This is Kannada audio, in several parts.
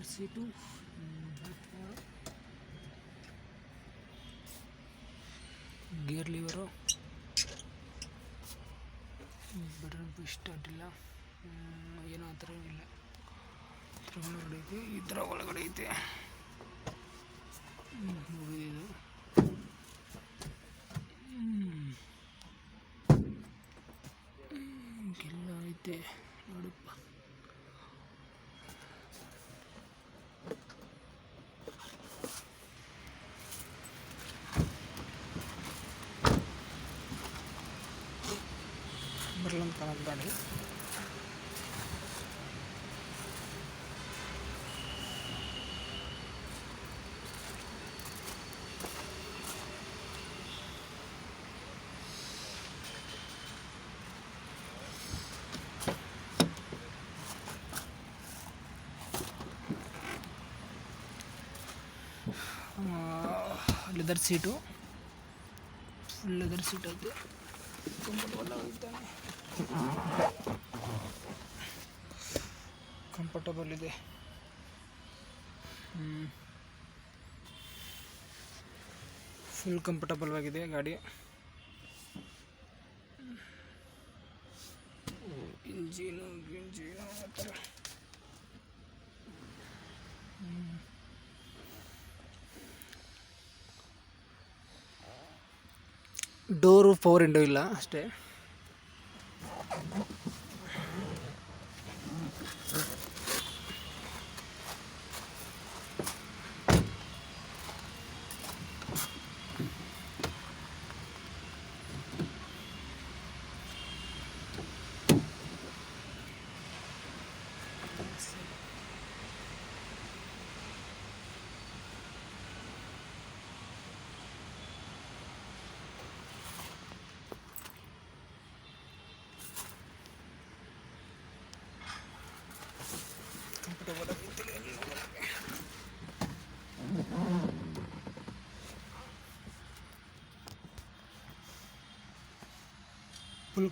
Leather seat gear lever button start hmm, ಏನೋ ಆ ಥರ ಇಲ್ಲ ಇದ್ರ ಒಳಗಡೆ ಐತೆ ಇದರ ಒಳಗಡೆ ಐತೆ ಮುಗಿದಿದೆ ಎಲ್ಲ ಐತೆ ಬರ್ಲಂತ ಕಾಣೋದು ಗಾಡಿ leather seat full leather seat ಐತೆ ಕಂಫರ್ಟಬಲ್ ಇದೆ. ಫುಲ್ ಕಂಫರ್ಟಬಲ್ ಆಗಿದೆ ಗಾಡಿ. ಇಂಜಿನು, ಗಿಂಜಿನು, ಆ ಥರ. ಡೋರು ಪವರ್ ಇಂಡೋ ಇಲ್ಲ ಅಷ್ಟೇ.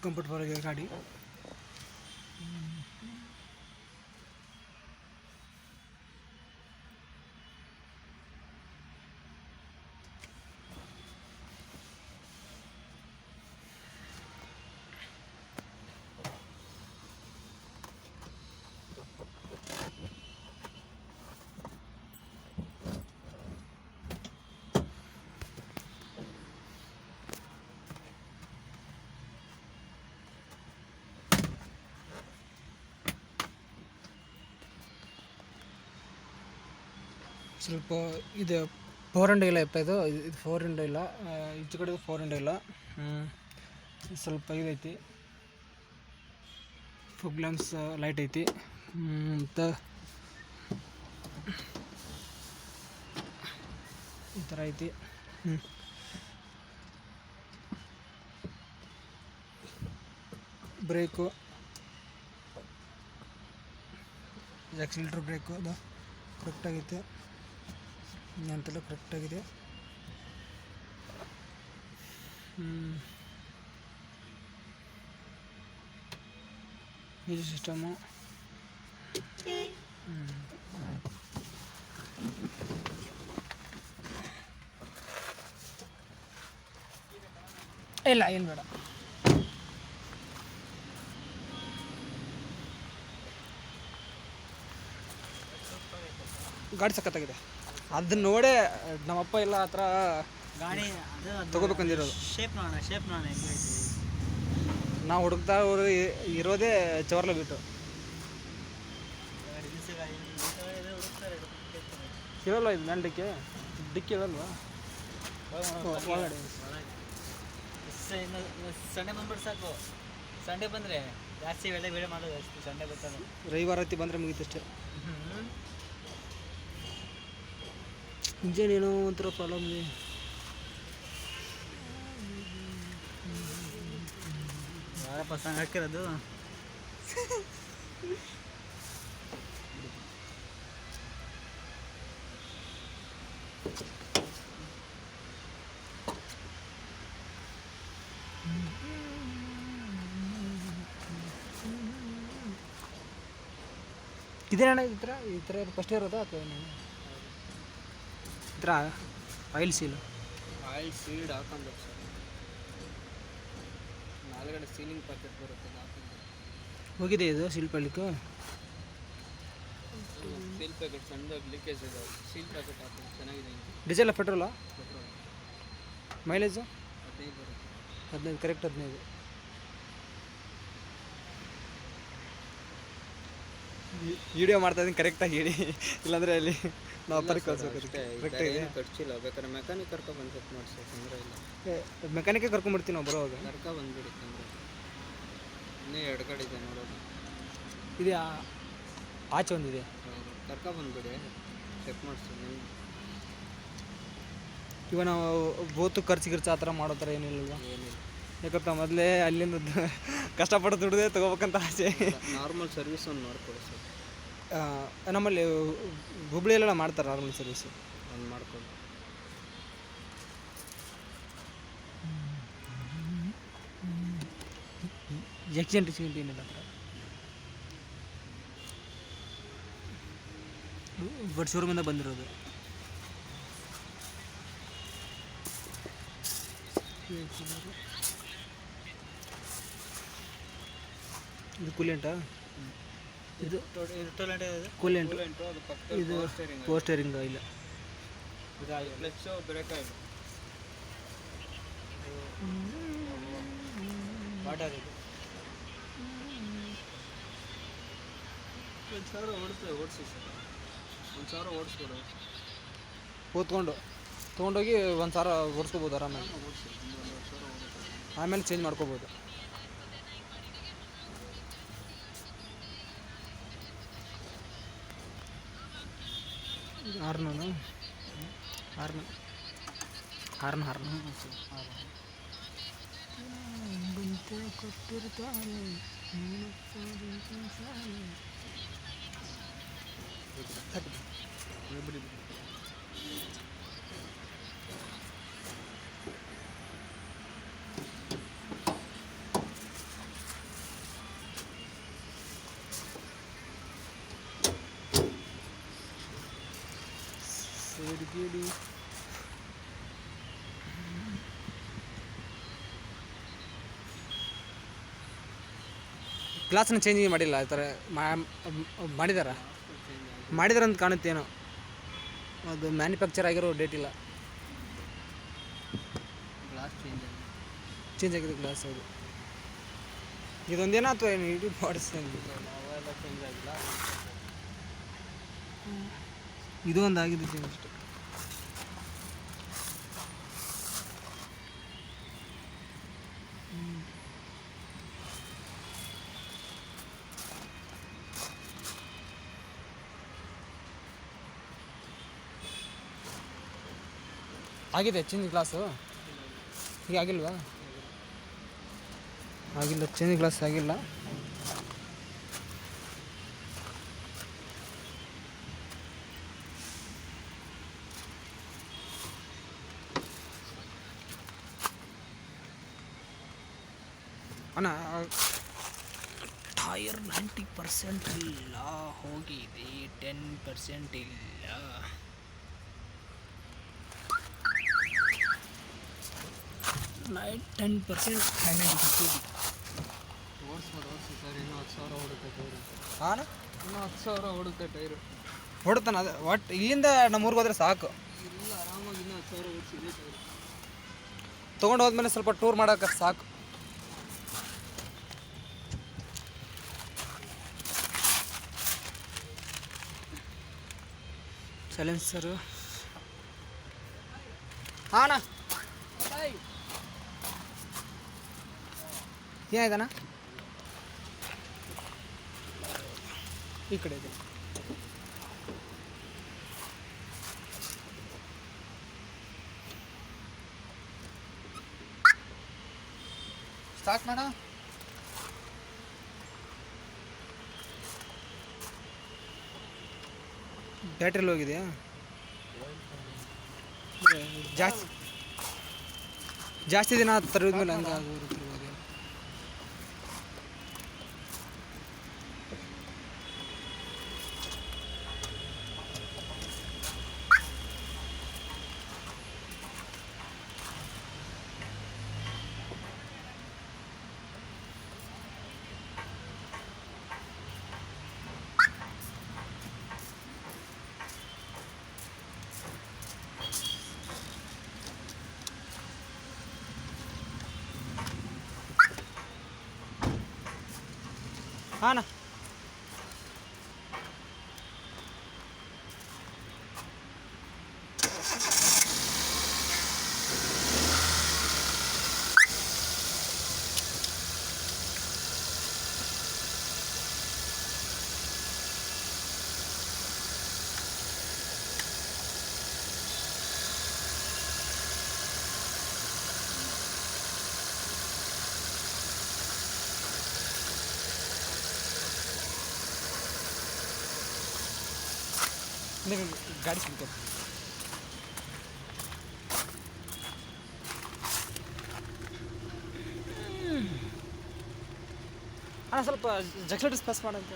ಕಂಫರ್ಟಬಲ್ ಆಗಿತ್ತು ಫುಲ್ ಕಂಫರ್ಟಬಲ್ ಸ್ವಲ್ಪ ಇದು ಫೋರ್ ಹಂಡ್ರೆಡ್ ಇಲ್ಲ ಯಪ್ಪ ಇದು ಇದು- ಫೋರ್ ಹಂಡ್ರೆಡ್ ಇಲ್ಲ. ಈಚು ಕಡೆ ಫೋರ್ ಇಂಡೋ ಇಲ್ಲ. ಸ್ವಲ್ಪ ಇದೈತಿ. ಫುಗ್ಲಾಮ್ಸ್ ಲೈಟ್ ಐತಿ. ಮತ್ತು ಈ ಥರ ಐತಿ. ಹ್ಞೂ ಬ್ರೇಕು. ಆಕ್ಸಿಲೇಟ್ರ್ ಬ್ರೇಕು ಅದು. ಕರೆಕ್ಟಾಗೈತೆ ಅಂತೆಲ್ಲ ಕರೆಕ್ಟಾಗಿದೆ ಮ್ಯೂಸಿಕ್ ಸಿಸ್ಟಮು ಇಲ್ಲ ಏನು ಬೇಡ. ಗಾಡಿ ಸಖತ್ತಾಗಿದೆ. ಅದನ್ನ ನೋಡೇ ನಮ್ಮಪ್ಪ ಎಲ್ಲ ಆ ಥರ ಗಾಡಿ ಅದು ತಗೋಬೇಕಂದಿರೋದು. ಶೇಪ್ ನೋಡೋಣ ಶೇಪ್ ನೋಡೋಣ ಹೆಂಗೈತಿ ನಾವು ಹುಡುಕ್ತಾ ಅವರು ಇರೋದೇ ಚವರ್ಲ ಬಿಟ್ಟು. ಇರಲ್ವ ಇದು ಮೇಲೆ ಡಿಕ್ಕಿ ಡಿಕ್ಕಿ ಇರಲ್ವಾ ಒಳಗಡೆ. ಸಂಡೆ ಬಂದ್ಬಿಟ್ಟು ಸಾಕು. ಸಂಡೆ ಬಂದರೆ ಜಾಸ್ತಿ ವೇಳೆ ಬೇಳೆ ಮಾಡೋದು ಅಷ್ಟು ಸಂಡೆ ಬರ್ತಾರೆ ರವಿವಾರ ಬಂದರೆ ಬಂದರೆ ಮುಗೀತಷ್ಟೇ ಇಂಜನ್ ಏನೋ ಒಂಥರ ಪ್ರಾಬ್ಲಮ್ ಇದೆ. ಯಾರಪ್ಪ ಸಂಗ್ ಹಾಕಿರೋದು? ಇದೇನಣ್ಣ ಈ ಥರ ಈ ಥರ ಫಸ್ಟ್ ಇರೋದಾ ಅಥವಾ ಥರ ಆಯಿಲ್ ಸೀಲು. ಆಯಿಲ್ ಸೀಡ್ ಹಾಕೊಂಡು ಸರ್. ನಾಲ್ಗಡೆ ಸೀಲಿಂಗ್ ಪ್ಯಾಕೆಟ್ ಬರುತ್ತೆ ಹೋಗಿದೆ ಇದು ಸೀಲ್ ಪಳ್ಳಿಕ್ಕೆ ಸೀಲ್ ಪ್ಯಾಕೆಟ್ ಸಣ್ಣದಾಗಿ ಲೀಕೇಜ್ ಇದೆ. ಸೀಲ್ ಪ್ಯಾಕೆಟ್ ಹಾಕೊಂಡು ಚೆನ್ನಾಗಿದೆ ಡೀಸೆಲ್ಲ ಪೆಟ್ರೋಲ? ಪೆಟ್ರೋಲ್. ಮೈಲೇಜು? ಹದಿನೈದು ಬರುತ್ತೆ. ಹದಿನೈದು ಕರೆಕ್ಟ್ ಹದಿನೈದು. ವಿಡಿಯೋ ಮಾಡ್ತಾ ಇದ್ದೀನಿ ಕರೆಕ್ಟಾಗಿ ಹೇಳಿ. ಇಲ್ಲಾಂದರೆ ಅಲ್ಲಿ ನಾವು ತರ ಕಳ್ಸೋಕೆ ಖರ್ಚಿಲ್ಲ. ಬೇಕಾದ್ರೆ ಮೆಕ್ಯಾನಿಕ್ ಕರ್ಕೊ ಬಂದು ಚೆಕ್ ಮಾಡಿಸಿ ತೊಂದರೆ ಇಲ್ಲ. ಮೆಕ್ಯಾನಿಕೇ ಕರ್ಕೊಂಡ್ಬಿಡ್ತೀವಿ ನಾವು ಬರೋವಾಗ? ಕರ್ಕ ಬಂದ್ಬಿಡಿ ತೊಂದರೆ ಇನ್ನೂ ಎರಡು ಕಡೆ ಇದೆ ನೋಡೋದು. ಇದು ಆಚೆ ಒಂದಿದೆ. ಕರ್ಕ ಬಂದ್ಬಿಡಿ ಚೆಕ್ ಮಾಡಿಸ್ತೀನಿ ಇವಾಗ ನಾವು ಬೋತು ಖರ್ಚು ಗಿರ್ಚು ಆ ಥರ ಮಾಡೋ ಥರ ಏನಿಲ್ಲ. ಯಾಕಂತ ಮೊದಲೇ ಅಲ್ಲಿಂದ ಕಷ್ಟಪಟ್ಟು ದುಡ್ದೇ ತಗೋಬೇಕಂತ ಆಸೆ. ನಾರ್ಮಲ್ ಸರ್ವಿಸ್ ಒಂದು ಮಾಡ್ಕೊಡಿ ಸರ್. ನಮ್ಮಲ್ಲಿ ಹುಬ್ಳಿಯಲ್ಲೆಲ್ಲ ಮಾಡ್ತಾರೆ ನಾರ್ಮಲ್ ಸರ್ವಿಸ್ ಮಾಡ್ಕೊಂಡು ಮಾಡ್ಕೊಡಿ. ಎಕ್ಸಿಡೆಂಟ್ ಎಕ್ಸಿಡೆಂಟ್ ಏನಿಲ್ಲ ಹತ್ರ? ಬಟ್ ಶೋರೂಮಿಂದ ಬಂದಿರೋದು. ಇದು ಕೂಲೆಂಟಾ ಇದು ಕೂಲೆಂಟು ಇದು ಪೋಸ್ಟರಿಂಗ್ ಇಲ್ಲ ಆಯಿಲ್ ಇದು ಒಂದು ಸಾವಿರ ಸರ್ ಒಂದು ಸಾವಿರ ಕೂತ್ಕೊಂಡು. ತೊಗೊಂಡೋಗಿ ಒಂದು ಸಾವಿರ ಓಡಿಸ್ಕೋಬೋದು ಆರಾಮಾಗಿ. ಆಮೇಲೆ ಚೇಂಜ್ ಮಾಡ್ಕೋಬೋದು. ஆறணும் ஆறணும் ஹாரன் ஹாரன் கொட்டிருக்காரு ಗ್ಲಾಸನ್ನ ಚೇಂಜ್ ಮಾಡಿಲ್ಲ ಆ ಥರ ಮಾಡಿದಾರ? ಮಾಡಿದಾರ ಅಂತ ಕಾಣುತ್ತೇನೋ ಅದು ಮ್ಯಾನುಫ್ಯಾಕ್ಚರ್ ಆಗಿರೋ ಡೇಟ್ ಇಲ್ಲ. ಗ್ಲಾಸ್ ಚೇಂಜ್ ಆಗಿದೆ. ಗ್ಲಾಸ್ ಅದು ಇದೊಂದೇನೋ ಅಥವಾ ಏನು ಇಡೀ ಬಾಡಿಸ್ ನಾವೆಲ್ಲ ಚೇಂಜ್ ಆಗಿಲ್ಲ. ಇದು ಒಂದು ಆಗಿದೆ ಚೇಂಜ್ ಅಷ್ಟೇ. ಆಗಿದೆ ಚೇಂಜ್ ಗ್ಲಾಸು ಈಗ ಆಗಿಲ್ವಾ? ಆಗಿಲ್ಲ ಚೇಂಜ್ ಗ್ಲಾಸ್ ಆಗಿಲ್ಲ. ಅಣ್ಣ ಟೈರ್ ನೈಂಟಿ ಪರ್ಸೆಂಟ್ ಇಲ್ಲ, ಹೋಗಿದೆ ಟೆನ್ ಪರ್ಸೆಂಟ್ ಇಲ್ಲ. ನೈಟ್ ಟೆನ್ ಪರ್ಸೆಂಟ್ ಓಡಿಸಿ ಸರ್ ಇನ್ನೂ ಹತ್ತು ಸಾವಿರ ಟೈರು ಹಾಂ ಇನ್ನೂ ಹತ್ತು ಸಾವಿರ ಓಡುತ್ತೆ ಟೈರು. ಹೊಡ್ತಾನ ಅದು ಒಟ್ಟು ಇಲ್ಲಿಂದ ನಮ್ಮ ಊರಿಗೆ ಹೋದ್ರೆ ಸಾಕು. ಇಲ್ಲ ಆರಾಮಾಗಿ ಇನ್ನೂ ಹತ್ತು ಸಾವಿರ ಓಡಿಸಿದೆ ಟೈರು. ತೊಗೊಂಡು ಹೋದ್ಮೇಲೆ ಸ್ವಲ್ಪ ಟೂರ್ ಮಾಡೋಕೆ ಸಾಕು. ಸೈಲೆನ್ಸರು. ಹಾಂ ಏನಾಯ್ತಣ್ಣ ಈ ಕಡೆ ಇದೆ ಸ್ಟಾರ್ಟ್ ಮಾಡ ಬ್ಯಾಟ್ರಿಲಿ ಹೋಗಿದೆಯಾ ಜಾಸ್ತಿ ಜಾಸ್ತಿ ದಿನ ತರೋದ್ಮೇಲೆ ಹಂಗೆ ಅದು ತಿರ್ಗೋದು. ಹಾಂ ನೀವು ಗಾಡಿ ಸಿಗ್ತದೆ ಅಣ್ಣ ಸ್ವಲ್ಪ ಜಕ್ಲೆಟಸ್ ಪಾಸ್ ಮಾಡಂತ